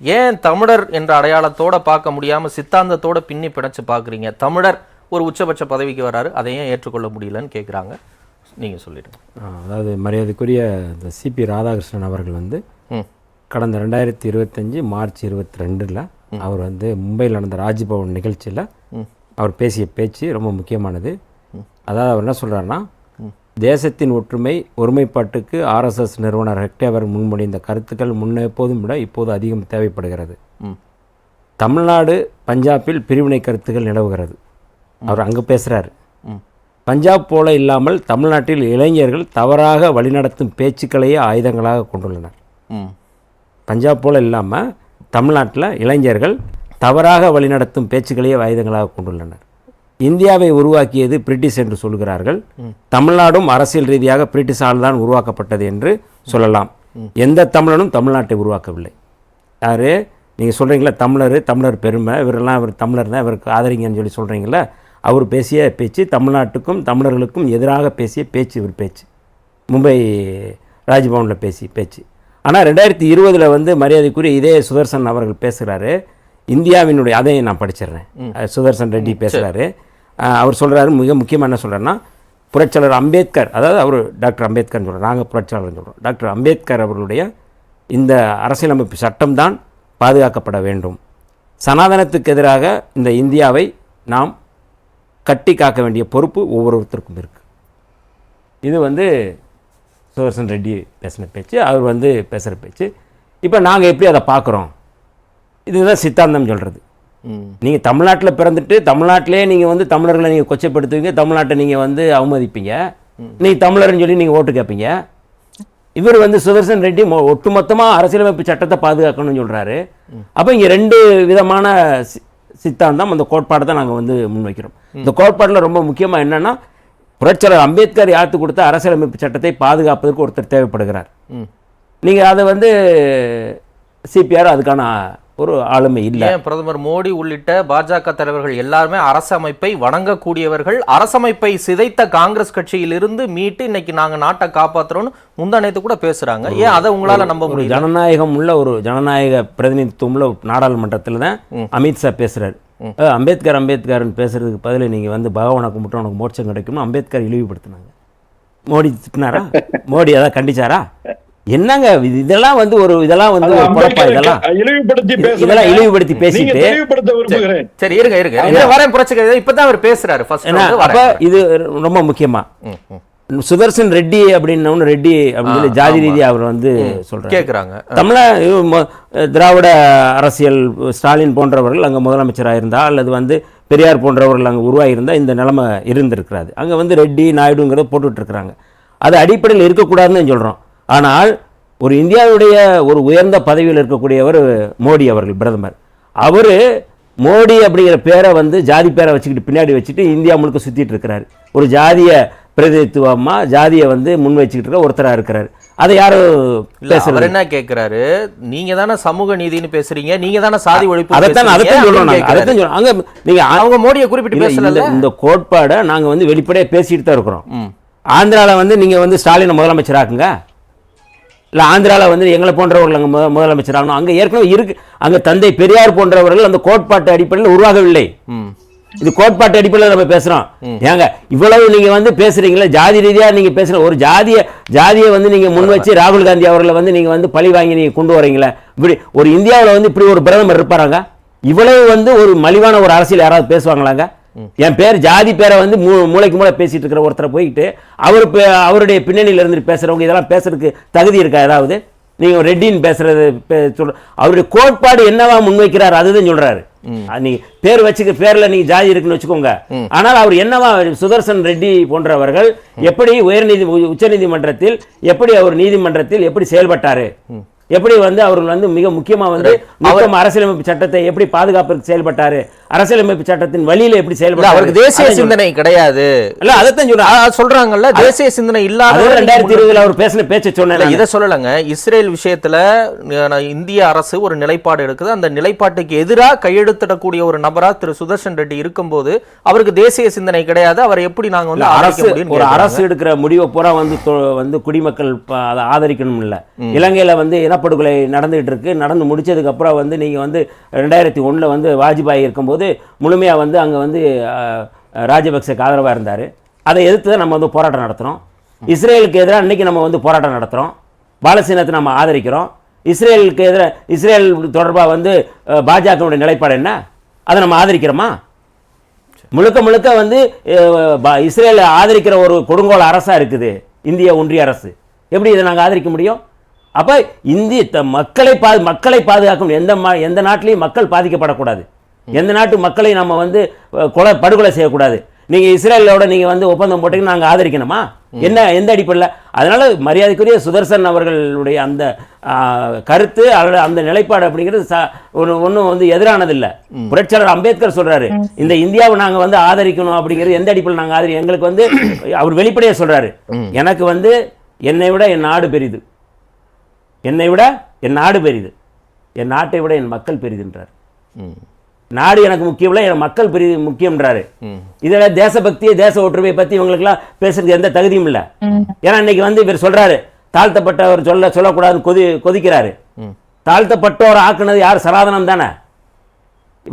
ஏன் தமிழர் என்ற அடையாளத்தோட பார்க்க முடியாம சித்தாந்தத்தோட பின்னி பிணைச்சு பார்க்குறீங்க? தமிழர் ஒரு உச்சபட்ச பதவிக்கு வராரு அதை ஏன் ஏற்றுக்கொள்ள முடியலன்னு கேட்குறாங்க நீங்க சொல்லிடுங்க. ஆ, அதாவது மரியாதைக்குரிய இந்த சிபி ராதாகிருஷ்ணன் அவர்கள் வந்து கடந்த ரெண்டாயிரத்தி இருபத்தஞ்சி மார்ச் இருபத்தி ரெண்டில் அவர் வந்து மும்பையில் நடந்த ராஜ்பவன் நிகழ்ச்சியில் அவர் பேசிய பேச்சு ரொம்ப முக்கியமானது. அதாவது அவர் என்ன சொல்கிறாருன்னா தேசத்தின் ஒற்றுமை ஒருமைப்பாட்டுக்கு ஆர்எஸ்எஸ் நிறுவனர் ஹெக்டே அவர் முன்மொழிந்த கருத்துக்கள் முன்னெப்போதும் விட இப்போது அதிகம் தேவைப்படுகிறது. தமிழ்நாடு பஞ்சாபில் பிரிவினை கருத்துக்கள் நிலவுகிறது. அவர் அங்கே பேசுகிறாரு பஞ்சாப் போல இல்லாமல் தமிழ்நாட்டில் இளைஞர்கள் தவறாக வழிநடத்தும் பேச்சுக்களையே ஆயுதங்களாக கொண்டுள்ளனர். பஞ்சாப் போல இல்லாமல் தமிழ்நாட்டில் இளைஞர்கள் தவறாக வழிநடத்தும் பேச்சுக்களையே ஆயுதங்களாக கொண்டுள்ளனர். இந்தியாவை உருவாக்கியது பிரிட்டிஷ் என்று சொல்கிறார்கள். தமிழ்நாடும் அரசியல் ரீதியாக பிரிட்டிஷால் தான் உருவாக்கப்பட்டது என்று சொல்லலாம். எந்த தமிழனும் தமிழ்நாட்டை உருவாக்கவில்லை. யாரு? நீங்கள் சொல்கிறீங்களா தமிழர் தமிழர் பெருமை இவரெல்லாம் இவர் தமிழர் தான் இவருக்கு ஆதரிங்கன்னு சொல்லி சொல்கிறீங்களா அவர் பேசிய பேச்சு தமிழ்நாட்டுக்கும் தமிழர்களுக்கும் எதிராக பேசிய பேச்சு இவர் பேச்சு. மும்பை ராஜ்பவனில் பேசி பேச்சு. ஆனால் ரெண்டாயிரத்தி இருபதில் வந்து மரியாதைக்குரிய இதே சுதர்சன் அவர்கள் பேசுகிறாரு இந்தியாவினுடைய அதை நான் படிச்சிடுறேன். சுதர்சன் ரெட்டி பேசுகிறாரு அவர் சொல்கிறாரு மிக முக்கியமாக என்ன சொல்கிறாருன்னா புரட்சியாளர் அம்பேத்கர் அதாவது அவர் டாக்டர் அம்பேத்கர்னு சொல்கிறோம் நாங்கள் புரட்சியாளர்னு சொல்கிறோம் டாக்டர் அம்பேத்கர் அவர்களுடைய இந்த அரசியலமைப்பு சட்டம்தான் பாதுகாக்கப்பட வேண்டும். சனாதனத்துக்கு எதிராக இந்த இந்தியாவை நாம் கட்டி காக்க வேண்டிய பொறுப்பு ஒவ்வொருத்தருக்கும் இருக்குது இது வந்து சுதர்சன் ரெட்டி பேசின பேச்சு அவர் வந்து பேசுகிற பேச்சு. இப்போ நாங்கள் எப்படி அதை பார்க்குறோம்? இதுதான் சித்தாந்தம் சொல்கிறது நீங்கள் தமிழ்நாட்டில் பிறந்துட்டு தமிழ்நாட்டிலே நீங்கள் வந்து தமிழர்களை நீங்கள் கொச்சைப்படுத்துவீங்க தமிழ்நாட்டை நீங்கள் வந்து அவமதிப்பீங்க. நீங்கள் தமிழர்னு சொல்லி நீங்கள் ஓட்டு கேட்பீங்க இவர் வந்து சுதர்சன் ரெட்டி மொ- ஒட்டுமொத்தமாக அரசியலமைப்பு சட்டத்தை பாதுகாக்கணும்னு சொல்கிறாரு அப்போ இங்கே ரெண்டு விதமான சி- சித்தாந்தம் அந்த கோட்பாடை தான் நாங்கள் வந்து முன்வைக்கிறோம். இந்த கோட்பாட்டில் ரொம்ப முக்கியமாக என்னென்னா புரட்சியாளர் அம்பேத்கர் யாத்து கொடுத்த அரசியலமைப்பு சட்டத்தை பாதுகாப்பதற்கு ஒருத்தர் தேவைப்படுகிறார். நீங்கள் அதை வந்து சிபிஆர் அதுக்கான ஒரு ஆளுமை இல்லை. பிரதமர் மோடி உள்ளிட்ட பாஜக தலைவர்கள் எல்லாருமே அரசமைப்பை வணங்கக்கூடியவர்கள் அரசமைப்பை சிதைத்த காங்கிரஸ் கட்சியிலிருந்து மீட்டு இன்னைக்கு நாங்க நாட்டை காப்பாத்துறோம்னு முந்தானேத்து கூட பேசுறாங்க. ஏன் அதை உங்களால நம்ப ஒரு முடியல? ஜனநாயகம் உள்ள ஒரு ஜனநாயக பிரதிநிதித்துவம் உள்ள நாடாளுமன்றத்தில் தான் அமித்ஷா பேசுறாரு. அம்பேத்கர் அம்பேத்கர்னு பேசுறதுக்கு பதிலா நீங்க வந்து பகவானை கும்பிட்டு உனக்கு மோட்சம் கிடைக்கும்னு அம்பேத்கர் இழிவுபடுத்தினாங்க. மோடி திட்டினாரா மோடி அதான் கண்டிச்சாரா? என்னங்க இது- இதெல்லாம் வந்து ஒரு இதெல்லாம் வந்து ஒரு குழப்பா இதெல்லாம் இழிவுபடுத்தி. இதெல்லாம் இழிவுபடுத்தி பேசிட்டு சரி இருங்க இருங்க. இதை வரேன் புரட்சிகர. இப்பதான் அவர் பேசுறாரு. அப்ப இது ரொம்ப முக்கியமா. சுதர்சன் ரெட்டி அப்படின்னு ரெட்டி அப்படின்னு சொல்லி ஜாதி ரீதியா அவர் வந்து சொல்றாரு. கேக்குறாங்க. தமிழ திராவிட அரசியல் ஸ்டாலின் போன்றவர்கள் அங்கே முதலமைச்சராக இருந்தா அல்லது வந்து பெரியார் போன்றவர்கள் அங்கே உருவாகியிருந்தா இந்த நிலைமை இருந்திருக்கிறாது. அங்கே வந்து ரெட்டி நாயுடுங்கிறத போட்டுட்டு இருக்கிறாங்க. அது அடிப்படையில் இருக்கக்கூடாதுன்னு சொல்கிறோம் ஆனால் ஒரு இந்தியாவுடைய ஒரு உயர்ந்த பதவியில் இருக்கக்கூடியவர் மோடி அவர்கள் பிரதமர். அவர் மோடி அப்படிங்கிற பேரை வந்து ஜாதி பேரை வச்சுக்கிட்டு பின்னாடி வச்சுட்டு இந்தியா முழுக்க சுற்றிட்டு இருக்கிறாரு. ஒரு ஜாதிய பிரதிநிதித்துவமாக ஜாதியை வந்து முன் வச்சுக்கிட்டு இருக்க ஒருத்தராக இருக்கிறாரு. அதை யாரும் இல்ல அவர் என்ன கேக்குறாரு? நீங்க தானே சமூக நீதினு பேசுறீங்க நீங்க தானே சாதி ஒழிப்பு அதைத்தான் அதைத்தான் நாங்க அதைத்தான். சொல்றோம். அங்க நீங்க ஆ- அவங்க மோடியை குறிப்பிட்டு பேசல இந்த- கோட்பாடை நாங்க வந்து வெளிப்படையா பேசிட்டு தான் இருக்கிறோம். ம். ஆந்திரால வந்து நீங்க வந்து ஸ்டாலினை முதலமைச்சராக்குங்க இல்ல ஆந்திரால வந்து எங்களை போன்றவர்கள் அங்க முத- முதலமைச்சராகணும். அங்க ஏற்கனவே இருக்கு. அங்க தந்தை பெரியார் போன்றவர்கள் அந்த கோட்பாட்டு அடிப்படையில் உருவாகவில்லை. இது கோட்பாட்டு அடிப்படையில் நம்ம பேசுறோம். ஏங்க இவ்வளவு நீங்க வந்து பேசுறீங்களா ஜாதி ரீதியா நீங்க பேசுற ஒரு ஜாதிய ஜாதியை வந்து நீங்க முன் வச்சு ராகுல் காந்தி அவர்களை வந்து நீங்க வந்து பழி வாங்கி நீங்க கொண்டு வரீங்களா. இப்படி ஒரு இந்தியாவுல வந்து இப்படி ஒரு பிரதமர் இருப்பாராங்க? இவ்வளவு வந்து ஒரு மலிவான ஒரு அரசியல் யாராவது பேசுவாங்களாங்க? என் பேர் ஜாதி பேரை வந்து மூ மூளைக்கு மூளை பேசிட்டு இருக்கிற ஒருத்தரை போயிட்டு அவர் அவருடைய பின்னணியில இருந்து பேசுறவங்க இதெல்லாம் பேசுறதுக்கு தகுதி இருக்கா? ஏதாவது? நீங்க ரெட்டின்னு பேசுறது சொல்ற அவருடைய கோட்பாடு என்னவா முன்வைக்கிறார்? அதுதான் சொல்றாரு. அது நீங்க பேர் வச்சுக்க பேர்ல நீங்க ஜாதி இருக்குன்னு வச்சுக்கோங்க. ஆனால் அவர் என்னவா சுதர்சன் ரெட்டி போன்றவர்கள் எப்படி உயர்நீதி உ- உச்சநீதிமன்றத்தில் எப்படி அவர் நீதிமன்றத்தில் எப்படி செயல்பட்டாரு? எப்படி வந்து அவர்கள் வந்து மிக முக்கியமா வந்து நுட்பம் அரசியலமைப்பு சட்டத்தை எப்படி பாதுகாப்பதற்கு செயல்பட்டாரு? அரசியலமைப்பு சட்டத்தின் வழியில எப்படி செயல்பட அவருக்கு தேசிய சிந்தனை கிடையாது. இல்ல அதைத்தான் சொல்றேன். ஆ, சொல்றாங்கல்ல தேசிய சிந்தனை இல்லாத ரெண்டாயிரத்தி இருபதுல அவர் பேசின பேச்சை சொன்னேன் இதை சொல்லலைங்க. இஸ்ரேல் விஷயத்துல இந்திய அரசு ஒரு நிலைப்பாடு எடுக்குது. அந்த நிலைப்பாட்டுக்கு எதிராக கையெழுத்திடக்கூடிய ஒரு நபரா திரு சுதர்ஷன் ரெட்டி இருக்கும்போது அவருக்கு தேசிய சிந்தனை கிடையாது. அவர் எப்படி நாங்க வந்து அரசு ஒரு. அரசு எடுக்கிற முடிவை பூரா வந்து வந்து குடிமக்கள் அதை ஆதரிக்கணும் இல்ல. இலங்கையில வந்து இனப்படுகொலை நடந்துகிட்டு இருக்கு. நடந்து முடிச்சதுக்கு அப்புறம் வந்து நீங்க வந்து ரெண்டாயிரத்தி ஒண்ணுல வந்து வாஜ்பாய் இருக்கும்போது முழுமையா வந்து அங்கே வந்து ராஜபக்சேக்கு ஆதரவாக இருந்தார். அதை எதிர்த்து தான் நம்ம வந்து போராட்டம் நடத்துகிறோம் இஸ்ரேலுக்கு எதிராக இன்றைக்கி நம்ம வந்து போராட்டம் நடத்துகிறோம் பாலஸ்தீனத்தை நம்ம ஆதரிக்கிறோம். இஸ்ரேலுக்கு எதிராக இஸ்ரேல் தொடர்பாக வந்து பாஜகவுடைய நிலைப்பாடு என்ன? அதை நம்ம ஆதரிக்கிறோமா? முழுக்க முழுக்க வந்து இஸ்ரேலை ஆதரிக்கிற ஒரு கொடுங்கோல அரசாக இருக்குது. இந்திய ஒன்றிய அரசு. எப்படி இதை நாங்கள் ஆதரிக்க முடியும்? அப்போ இந்திய த- மக்களை பா மக்களை பாதுகாக்கும் எந்த மா எந்த நாட்டிலையும் மக்கள் பாதிக்கப்படக்கூடாது. எந்த நாட்டு மக்களை நம்ம வந்து கொலை படுகொலை செய்யக்கூடாது. நீங்க இஸ்ரேலோட நீங்க வந்து ஒப்பந்தம் போட்டீங்கன்னா நாங்க ஆதரிக்கணுமா? என்ன எந்த அடிப்படையில்? அதனால மரியாதைக்குரிய சுதர்சன் அவர்களுடைய அந்த கருத்து அல்லது அந்த நிலைப்பாடு அப்படிங்கிறது ஒன்றும் வந்து எதிரானதில்லை. புரட்சியாளர் அம்பேத்கர் சொல்றாரு இந்த இந்தியாவை நாங்க வந்து ஆதரிக்கணும் அப்படிங்கிறது எந்த அடிப்படையில் நாங்க ஆதரி எங்களுக்கு வந்து அவர் வெளிப்படையாக சொல்றாரு எனக்கு வந்து என்னை விட என் நாடு பெரிது. என்னை விட என் நாடு பெரிது. என் நாட்டை விட என் மக்கள் பெரிதுன்றார். ம். நாடு எனக்கு முக்கியம் இல்லை என் மக்கள் பெரிய முக்கியம்ன்றாரு. இதுல தேசபக்தியை தேச ஒற்றுமையை பத்தி இவங்களுக்குலாம் பேசுறதுக்கு எந்த தகுதியும் இல்லை. ஏன்னா இன்னைக்கு வந்து இவர் சொல்றாரு தாழ்த்தப்பட்டவர் சொல்ல சொல்லக்கூடாதுன்னு கொதி கொதிக்கிறாரு. தாழ்த்தப்பட்டோர் ஆக்குனது யார்? சனாதனம் தானே.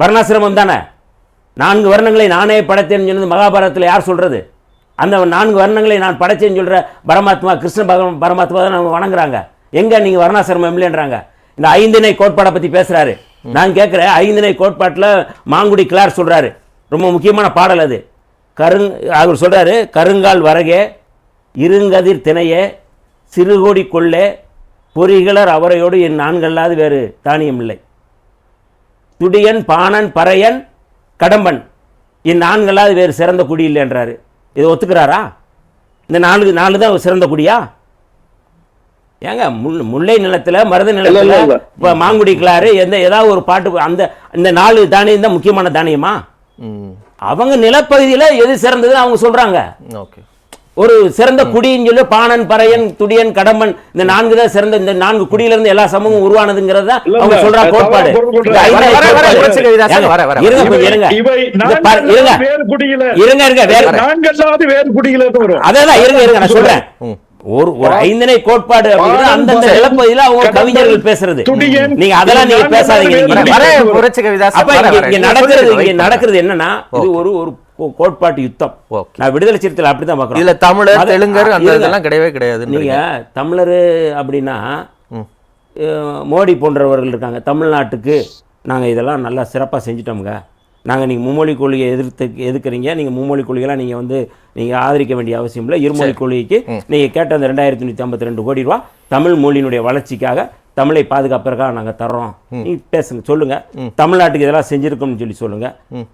வர்ணாசிரமம் தானே. நான்கு வர்ணங்களை நானே படைத்தேன்னு சொன்னது மகாபாரதத்தில் யார் சொல்றது? அந்த நான்கு வர்ணங்களை நான் படைச்சேன்னு சொல்ற பரமாத்மா கிருஷ்ண பகவான் பரமாத்மா தான் நம்ம வணங்குறாங்க. எங்க? நீங்க வர்ணாசிரமம் இல்லைன்றாங்க. இந்த ஐந்திணை கோட்பாடை பத்தி பேசுறாரு. நான் கேட்குறேன் ஐந்தினை கோட்பாட்டில் மாங்குடி கிளார் சொல்கிறாரு ரொம்ப முக்கியமான பாடல் அது. கருங் அவர் சொல்கிறாரு கருங்கால் வரகே இருங்கதிர் திணையே சிறுகோடி கொள்ளே பொறிகளர் அவரையோடு என் நான்கல்லாது வேறு தானியம் இல்லை. துடியன் பாணன் பறையன் கடம்பன் என் நான்கல்லாது வேறு சிறந்த குடி இல்லைன்றாரு. இதை ஒத்துக்கிறாரா? இந்த நாலு நாலு தான் சிறந்த குடியா? ஏங்க முல் முல்லை நிலத்துல மருத நிலத்துல. இப்போ மாங்குடி கிளாரு எந்த ஏதாவது ஒரு பாட்டு அந்த இந்த நாலு தானியம் தான் முக்கியமான தானியமா. அவங்க நிலப்பகுதியில எது சிறந்தது அவங்க சொல்றாங்க. ஓகே. ஒரு சிறந்த குடின்னு சொல்லி பாணன் பறையன் துடியன் கடம்பன் இந்த நான்கு தான் சிறந்த இந்த நான்கு குடியில இருந்து எல்லா சமூகம் உருவானதுங்கிறது அவங்க சொல்ற கோட்பாடு. இருங்க, இருங்க. இருங்க. வேறு இருங்க இருங்க. நான் சொல்றேன். ஒரு ஒரு ஐந்தனை கோட்பாடு அந்தந்த நிலப்பகுதியில அவங்க கவிஞர்கள் பேசுறது. நீங்க அதெல்லாம் நீங்க பேசாதீங்க. அப்ப இங்க நடக்கிறது இங்க நடக்கிறது என்னன்னா இது ஒரு ஒரு கோ- கோட்பாட்டு யுத்தம். நான் விடுதலை சிறுத்தைகள் அப்படிதான் பாக்குறோம் இதுல தமிழர் அது- தெலுங்கர் அந்த. இதெல்லாம் கிடையவே கிடையாது நீங்க தமிழர் அப்படின்னா மோடி போன்றவர்கள் இருக்காங்க. தமிழ்நாட்டுக்கு நாங்க இதெல்லாம் நல்லா சிறப்பா செஞ்சுட்டோம்ங்க. நாங்க நீங்க மும்மொழி கொள்கையை எதிர்த்து எதுக்குறீங்க? நீங்க மும்மொழி கொள்கையெல்லாம் நீங்க வந்து நீங்க ஆதரிக்க வேண்டிய அவசியம் இல்லை. இருமொழி கொள்கைக்கு நீங்க கேட்ட அந்த ரெண்டாயிரத்தி நூற்றி ஐம்பத்தி ரெண்டு கோடி ரூபா தமிழ் மொழியினுடைய வளர்ச்சிக்காக தமிழை பாதுகாப்பதற்காக நாங்க தர்றோம். நீ பேசுங்க சொல்லுங்க. தமிழ்நாட்டுக்கு இதெல்லாம் செஞ்சிருக்கோம்னு சொல்லி சொல்லுங்க.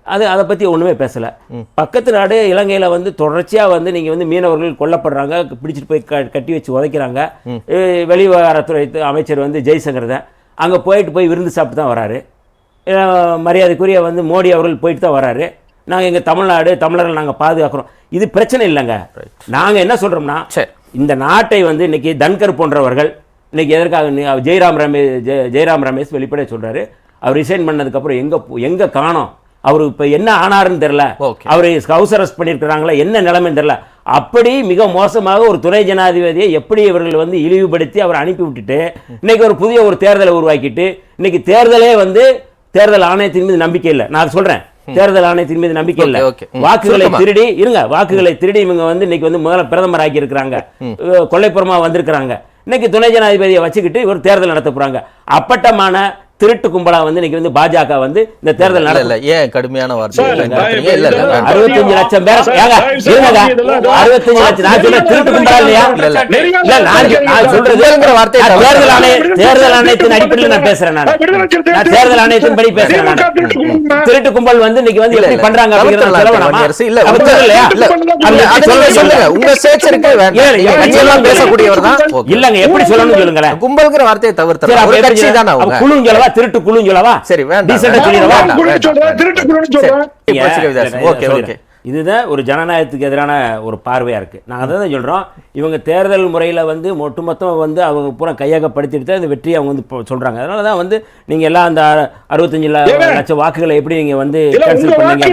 அது அதை பத்தி ஒண்ணுமே பேசல. பக்கத்து நாடு இலங்கையில வந்து தொடர்ச்சியா வந்து நீங்க வந்து மீனவர்கள் கொல்லப்படுறாங்க பிடிச்சிட்டு போய் க- கட்டி வச்சு உதைக்கிறாங்க. வெளிவிவகாரத்துறை அமைச்சர் வந்து ஜெய்சங்கர் தான். அங்க போயிட்டு போய் விருந்து சாப்பிட்டு தான் வராரு. மரியாதைக்குரிய வந்து மோடி அவர்கள் போயிட்டு தான் வராரு. நாங்க எங்க தமிழ்நாடு தமிழர்கள் நாங்க பாதுகாக்கிறோம். இது பிரச்சனை இல்லைங்க. நாங்க என்ன சொல்றோம்னா சரி. இந்த நாட்டை வந்து இன்னைக்கு தன்கர் போன்றவர்கள் இன்னைக்கு எதற்காக ஜெயராம் ரமேஷ் ஜெய- ஜெயராம் ரமேஷ் வெளிப்படையா சொல்றாரு. அவர் ரிசைன் பண்ணதுக்கப்புறம் எங்க எங்க காணோம்? அவர் இப்ப என்ன ஆனாருன்னு Okay. அவர் ஹவுஸ் அரெஸ்ட் பண்ணியிருக்கிறாங்களா? என்ன நிலைமைன்னு தெரியல. அப்படி மிக மோசமாக ஒரு துணை ஜனாதிபதியை எப்படி இவர்கள் வந்து இழிவுபடுத்தி அவர் அனுப்பி விட்டுட்டு இன்னைக்கு ஒரு புதிய ஒரு தேர்தலை உருவாக்கிட்டு இன்னைக்கு தேர்தலே வந்து தேர்தல் ஆணையத்தின் மீது நம்பிக்கை இல்லை. நான் சொல்றேன். தேர்தல் ஆணையத்தின் மீது நம்பிக்கை இல்லை. வாக்குகளை. திருடி இருங்க. வாக்குகளை திருடி இவங்க வந்து இன்னைக்கு வந்து முதல்ல பிரதமர் ஆக்கி இருக்கிறாங்க கொள்ளைப்புறமா வந்திருக்கிறாங்க. இன்னைக்கு துணை ஜனாதிபதியை வச்சுக்கிட்டு இவர் தேர்தல் நடத்த போறாங்க. அப்பட்டமான திருட்டு கும்பலா வந்து இன்னைக்கு வந்து பாஜக வந்து இந்த தேர்தல் இல்ல ஏன் கடுமையான வார்த்தை? இல்ல இல்ல. அறுபத்தஞ்சு லட்சம் பேர் ஏங்க இருங்க அறுபத்தஞ்சு லட்சம் நான் சொல்றேன் திருட்டு கும்பலா இல்லையா இல்ல, இல்ல. நான் நான் சொல்றது கும்பல்ங்கிற வார்த்தையை நான் தவிர்த்து. தேர்தல் ஆணைய தேர்தல் ஆணையத்தின் அடிப்படையில் நான் பேசுறேன் நான் நான் தேர்தல் ஆணையத்தின் படி பேசுறேன் நான் திருட்டு கும்பல் வந்து இன்னைக்கு வந்து எப்படி. பண்றாங்க அப்படிங்கறத சொல்ல வேணாமா. இல்ல, சொல்லலையா இல்ல, சொல்ல சொல்லுங்க. உங்க வேண்டாம். இல்ல, கட்சியெல்லாம் பேசக்கூடியவர் தான். இல்லங்க எப்படி சொல்லணும்னு சொல்லுங்களேன் கும்பல்ங்கிற வார்த்தையை தவிர்த்து ஒரு கட்சி தானே அவங்க திருட்டு குழுன்னு சொல்லவா சரி, வேண்டாம். சொல்லிடவா? திருட்டு குழுன்னு. சொல்றேன். Okay okay. இதுதான் ஒரு ஜனநாயகத்துக்கு எதிரான ஒரு பார்வையா இருக்கு. நாங்க அதை தான் சொல்றோம். இவங்க தேர்தல் முறையில வந்து ஒட்டுமொத்தம் வந்து அவங்க பூரா கையகப்படுத்திட்டு தான் இந்த வெற்றியை அவங்க வந்து இப்போ சொல்றாங்க. அதனால தான் வந்து நீங்க எல்லாம் அந்த அறுபத்தஞ்சு? லட்சம் வாக்குகளை எப்படி நீங்க வந்து உங்க பண்ணீங்க?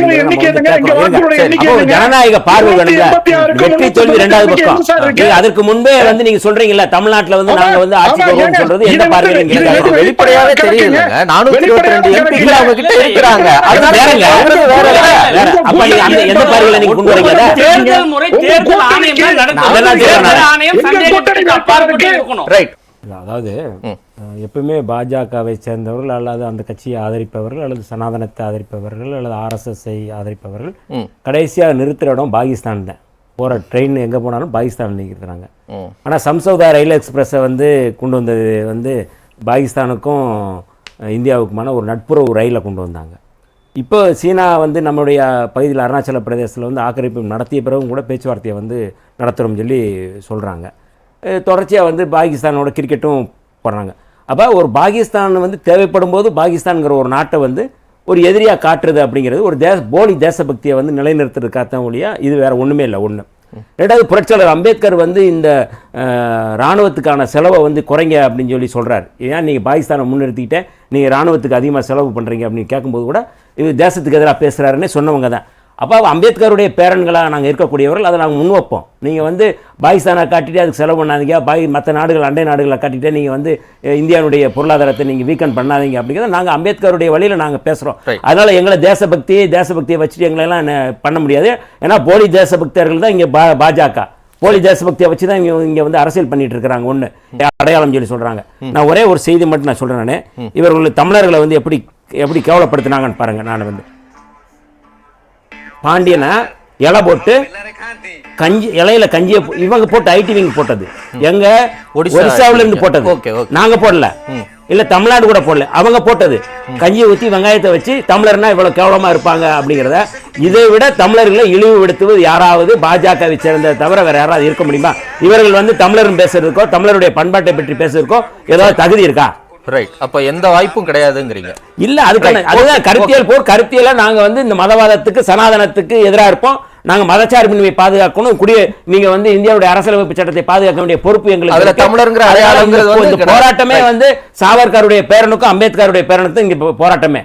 ஜனநாயக பார்வை இருநூத்தி வேணுங்க எண்பத்தி ஆறுக்கு வெற்றி தோல்வி ரெண்டாவது பக்கம். அதற்கு முன்பே வந்து நீங்க சொல்றீங்கல்ல தமிழ்நாட்டுல வந்து ஆமா, நாங்க வந்து ஆட்சி ஏங்க, சொல்றது எந்த பார்வையில வெளிப்படையாவே தெரியலங்க நானூத்தி இருபத்தி ரெண்டு எம்பிக்கள் அவங்க கிட்ட இருக்கிறாங்க. அதனால வேற. வேற. அப்ப நீங்க அந்த எந்த பார்வையில நீங்க கொண்டு வரீங்க? தேர்தல் முறை தேர்தல் ஆணையம் நடக்கும். தேர்தல். ஆணையம் சந்தேகத்துக்கு அப்பாற்பட்டு இருக்கணும் ரைட் அதாவது எப்பவுமே பாஜகவை சேர்ந்தவர்கள் அல்லது அந்த கட்சியை ஆதரிப்பவர்கள் அல்லது சனாதனத்தை ஆதரிப்பவர்கள் அல்லது ஆர்எஸ்எஸ்ஐ ஆதரிப்பவர்கள். கடைசியாக நிறுத்துற இடம் பாகிஸ்தான் தான் போகிற ட்ரெயின் எங்கே போனாலும் பாகிஸ்தான் நிறுத்துறாங்க ம். ஆனால் சம்சௌதா ரயில் எக்ஸ்பிரஸை வந்து கொண்டு வந்தது வந்து பாகிஸ்தானுக்கும் இந்தியாவுக்குமான ஒரு நட்புறவு ரயிலை கொண்டு வந்தாங்க இப்போ சீனா வந்து நம்மளுடைய பகுதியில் அருணாச்சல பிரதேசத்தில் வந்து ஆக்கிரமிப்பு நடத்திய பிறகும் கூட பேச்சுவார்த்தையை வந்து நடத்துகிறோம்னு சொல்லி சொல்கிறாங்க தொடர்ச்சியாக வந்து பாகிஸ்தானோட கிரிக்கெட்டும் போடுறாங்க. அப்போ ஒரு பாகிஸ்தான் வந்து தேவைப்படும் போது பாகிஸ்தான்ங்கிற ஒரு நாட்டை வந்து ஒரு எதிரியாக காட்டுறது அப்படிங்கிறது ஒரு தேச போலி தேசபக்தியை வந்து நிலைநிறுத்துறதுக்காகத்தான் ஒழியா இது வேறு ஒன்றுமே இல்லை ஒன்று ரெண்டாவது புரட்சியாளர் அம்பேத்கர் வந்து இந்த இராணுவத்துக்கான ராணுவத்துக்கான செலவை வந்து குறைங்க அப்படின்னு சொல்லி சொல்கிறார் ஏன் நீங்கள் பாகிஸ்தானை முன்னிறுத்திக்கிட்டே நீங்கள் ராணுவத்துக்கு அதிகமாக செலவு பண்ணுறீங்க அப்படின்னு கேட்கும்போது கூட இது தேசத்துக்கு எதிராக பேசுகிறாருன்னே சொன்னவங்க தான். அப்போ அம்பேத்கருடைய பேரன்களாக நாங்கள் இருக்கக்கூடியவர்கள் அதை நாங்கள் முன்வைப்போம். நீங்கள் வந்து பாகிஸ்தானை காட்டிட்டு அதுக்கு செலவு பண்ணாதீங்க பாய் மற்ற நாடுகள் அண்டை நாடுகளை காட்டிட்டு நீங்கள் வந்து இந்தியாவுடைய பொருளாதாரத்தை நீங்கள் வீக்கன் பண்ணாதீங்க அப்படிங்கிறத நாங்கள் அம்பேத்கருடைய வழியில் நாங்கள் பேசுகிறோம். அதனால எங்களை தேசபக்தி தேசபக்தியை வச்சுட்டு எங்களெல்லாம் பண்ண முடியாது. ஏன்னா போலி தேசபக்தர்கள் தான் இங்கே பா பாஜக. போலி தேசபக்தியை வச்சு தான் இங்கே இங்கே வந்து அரசியல் பண்ணிட்டு இருக்கிறாங்க ஒன்று அடையாளம் சொல்லி சொல்கிறாங்க நான் ஒரே ஒரு செய்தி மட்டும் நான் சொல்கிறேன் நான். இவர்கள் தமிழர்களை வந்து எப்படி எப்படி கேவலப்படுத்தினாங்கன்னு பாருங்க நான் வந்து. பாண்டியனை இலை போட்டு கஞ்சி இலையில கஞ்சியை இவங்க போட்டு ஐடிவிங்க போட்டது. எங்க? ஒடிசா ஒடிசாவுல இருந்து. போட்டது. நாங்க போடல. இல்ல தமிழ்நாடு கூட போடல. அவங்க போட்டது. கஞ்சியை ஊத்தி வெங்காயத்தை வச்சு தமிழர்னா இவ்வளவு கேவலமா இருப்பாங்க அப்படிங்கிறத இதை விட தமிழர்களை இழிவுபடுத்துவது யாராவது பாஜகவை சேர்ந்த தவிர வேற யாராவது இருக்க முடியுமா? இவர்கள் வந்து தமிழரும் பேசுறதுக்கோ தமிழருடைய பண்பாட்டை பற்றி பேசுறதுக்கோ ஏதாவது தகுதி இருக்கா? ரைட் அப்ப எந்த வாய்ப்பும் கிடையாதுங்கிறீங்க இல்ல அதுக்கான. அதுதான். கருத்தியல் போர் கருத்தியல நாங்க வந்து இந்த மதவாதத்துக்கு சனாதனத்துக்கு எதிராக இருப்போம் நாங்க மதச்சார்பின்மையை பாதுகாக்கணும் குடிய நீங்க வந்து இந்தியாவுடைய அரசியலமைப்பு சட்டத்தை பாதுகாக்க வேண்டிய பொறுப்பு எங்களுக்கு. தமிழருங்கிற அடையாளங்கிறது. போராட்டமே. வந்து சாவர்கருடைய பேரனுக்கும் அம்பேத்கருடைய பேரனுக்கும் இங்க போராட்டமே